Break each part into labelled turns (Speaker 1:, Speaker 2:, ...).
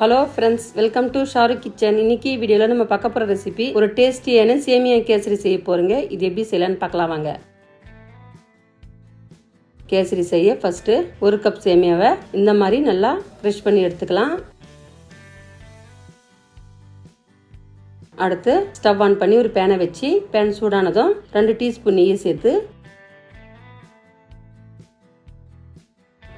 Speaker 1: Hello friends welcome to Shahrukh kitchen இன்னைக்கு வீடியோவில் நம்ம பார்க்க போகிற ரெசிபி ஒரு டேஸ்டியான சேமியா கேசரி செய்ய போகிறோங்க இது எப்படி செய்யலான்னு பார்க்கலாம் வாங்க. கேசரி செய்ய ஃபஸ்ட்டு ஒரு கப் சேமியாவை இந்த மாதிரி நல்லா ஃப்ரெஷ் பண்ணி எடுத்துக்கலாம். அடுத்து ஸ்டவ் ஆன் பண்ணி ஒரு பேனை வச்சு பேன் சூடானதும் ரெண்டு டீஸ்பூன் நெய்யை சேர்த்து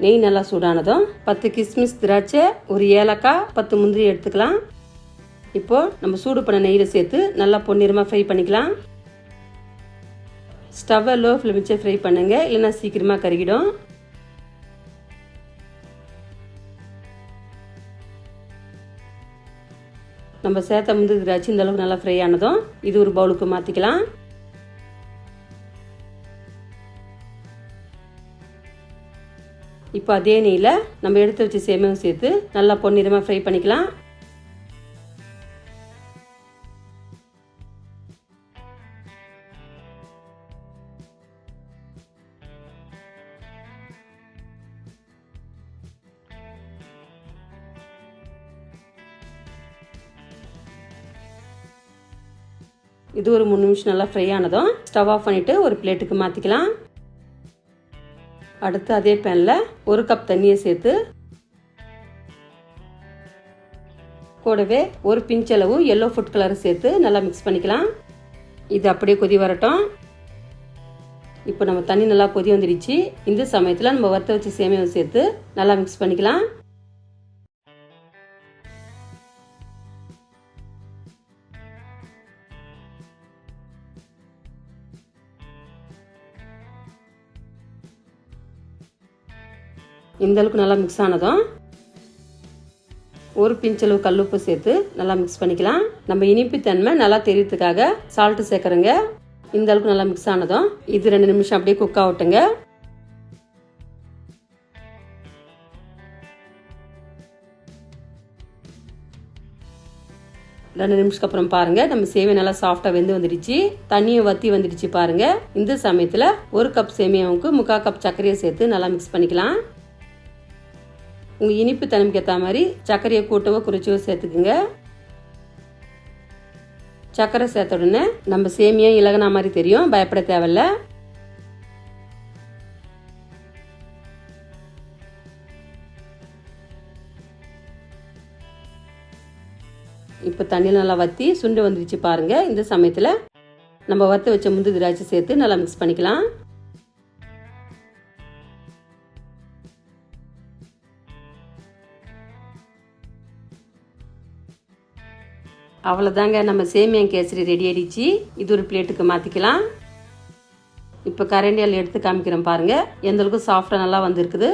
Speaker 1: நெய் நல்லா சூடானதும் பத்து கிஸ்மிஸ் திராட்சை ஒரு ஏலக்காய் பத்து முந்திரி எடுத்துக்கலாம். இப்போ நம்ம சூடு பண்ண நெய்யில் சேர்த்து நல்லா பொன்னிறமாக ஃப்ரை பண்ணிக்கலாம். ஸ்டவ்வை லோ ஃப்ளேம் வச்சு ஃப்ரை பண்ணுங்க. இல்லைன்னா சீக்கிரமாக கருகிடும். நம்ம சேர்த்த முந்திரி திராட்சை இந்த அளவுக்கு நல்லா ஃப்ரை ஆனதும் இது ஒரு பவுலுக்கு மாற்றிக்கலாம் இப்போ அதே நெய்யில் நம்ம எடுத்து வச்சு சேமியாவும் சேர்த்து நல்லா பொன்னிறமாக ஃப்ரை பண்ணிக்கலாம். இது ஒரு மூணு நிமிஷம் நல்லா ஃப்ரை ஆனதும் ஸ்டவ் ஆஃப் பண்ணிவிட்டு ஒரு பிளேட்டுக்கு மாற்றிக்கலாம் அடுத்து அதே பேனில் ஒரு கப் தண்ணியை சேர்த்து கூடவே ஒரு பிஞ்சளவு எல்லோ ஃபுட் கலரை சேர்த்து நல்லா மிக்ஸ் பண்ணிக்கலாம். இது அப்படியே கொதி வரட்டும். இப்போ நம்ம தண்ணி நல்லா கொதி வந்துடுச்சு இந்த சமயத்தில் நம்ம வறுத்த வச்சு சேமியாவை சேர்த்து நல்லா மிக்ஸ் பண்ணிக்கலாம். இந்த அளவுக்கு நல்லா மிக்ஸ் ஆனதும் ஒரு பிஞ்சளவு கல்லுப்பு சேர்த்து நல்லா மிக்ஸ் பண்ணிக்கலாம். நம்ம இனிப்பு தன்மை நல்லா தெரியறதுக்காக சால்ட்டு சேர்க்குறேங்க. இந்த அளவுக்கு நல்லா மிக்ஸ் ஆனதும் இது ரெண்டு நிமிஷம் அப்படியே குக் ஆகட்டுங்க. ரெண்டு நிமிஷத்துக்கு அப்புறம் பாருங்க. நம்ம சேவை நல்லா சாஃப்டா வெந்து வந்துடுச்சு. தண்ணியை வத்தி வந்துடுச்சு பாருங்க. இந்த சமயத்துல ஒரு கப் சேமியாவுக்கு முக்கால் கப் சர்க்கரையை சேர்த்து நல்லா மிக்ஸ் பண்ணிக்கலாம். உங்கள் இனிப்பு தன்மைக்கு ஏற்ற மாதிரி சர்க்கரையை கூட்டவோ குறிச்சவோ சேர்த்துக்குங்க. சர்க்கரை சேர்த்த உடனே நம்ம சேமியா இலகனா மாதிரி தெரியும். பயப்பட தேவையில்ல. இப்போ தண்ணி நல்லா வற்றி சுண்டு வந்துடுச்சு பாருங்கள் இந்த சமயத்தில் நம்ம வற்ற வச்ச முந்து திராட்சை சேர்த்து நல்லா மிக்ஸ் பண்ணிக்கலாம். அவ்வளோதாங்க நம்ம சேமியா கேசரி ரெடி ஆகிடுச்சு இது ஒரு பிளேட்டுக்கு மாற்றிக்கலாம் இப்போ கரண்டியால் எடுத்து காமிக்கிறேன் பாருங்கள் எந்த அளவுக்கு சாஃப்டாக நல்லா வந்திருக்குது.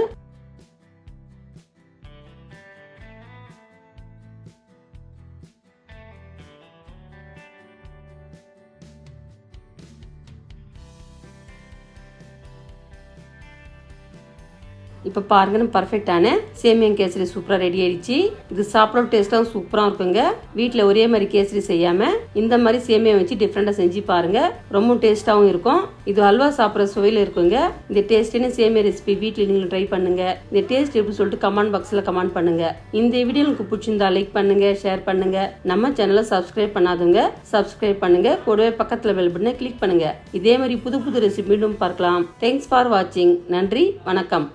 Speaker 1: இப்போ பாருங்க நம்ம பர்ஃபெக்டான சேமியா கேசரி சூப்பராக ரெடி ஆயிடுச்சு. இது சாப்பிட டேஸ்ட்டாகவும் சூப்பராக இருக்குங்க. வீட்டில் ஒரே மாதிரி கேசரி செய்யாமல் இந்த மாதிரி சேமியா வச்சு டிஃப்ரெண்ட்டாக செஞ்சு பாருங்க. ரொம்ப டேஸ்ட்டாகவும் இருக்கும். இது அல்வா சாப்பிட்ற சுவையில் இருக்குங்க. இந்த டேஸ்டான சேமியா ரெசிபி வீட்டில் நீங்களும் ட்ரை பண்ணுங்க. இந்த டேஸ்ட் எப்படி சொல்லிட்டு கமெண்ட் பாக்ஸில் கமெண்ட் பண்ணுங்க. இந்த வீடியோ உங்களுக்கு பிடிச்சிருந்தா லைக் பண்ணுங்க ஷேர் பண்ணுங்க. நம்ம சேனலை சப்ஸ்கிரைப் பண்ணாதவங்க சப்ஸ்கிரைப் பண்ணுங்க. கூடவே பக்கத்தில் பெல் பட்டனை கிளிக் பண்ணுங்க. இதே மாதிரி புது புது ரெசிபி மீண்டும் பார்க்கலாம். தேங்க்ஸ் ஃபார் வாட்சிங் நன்றி வணக்கம்.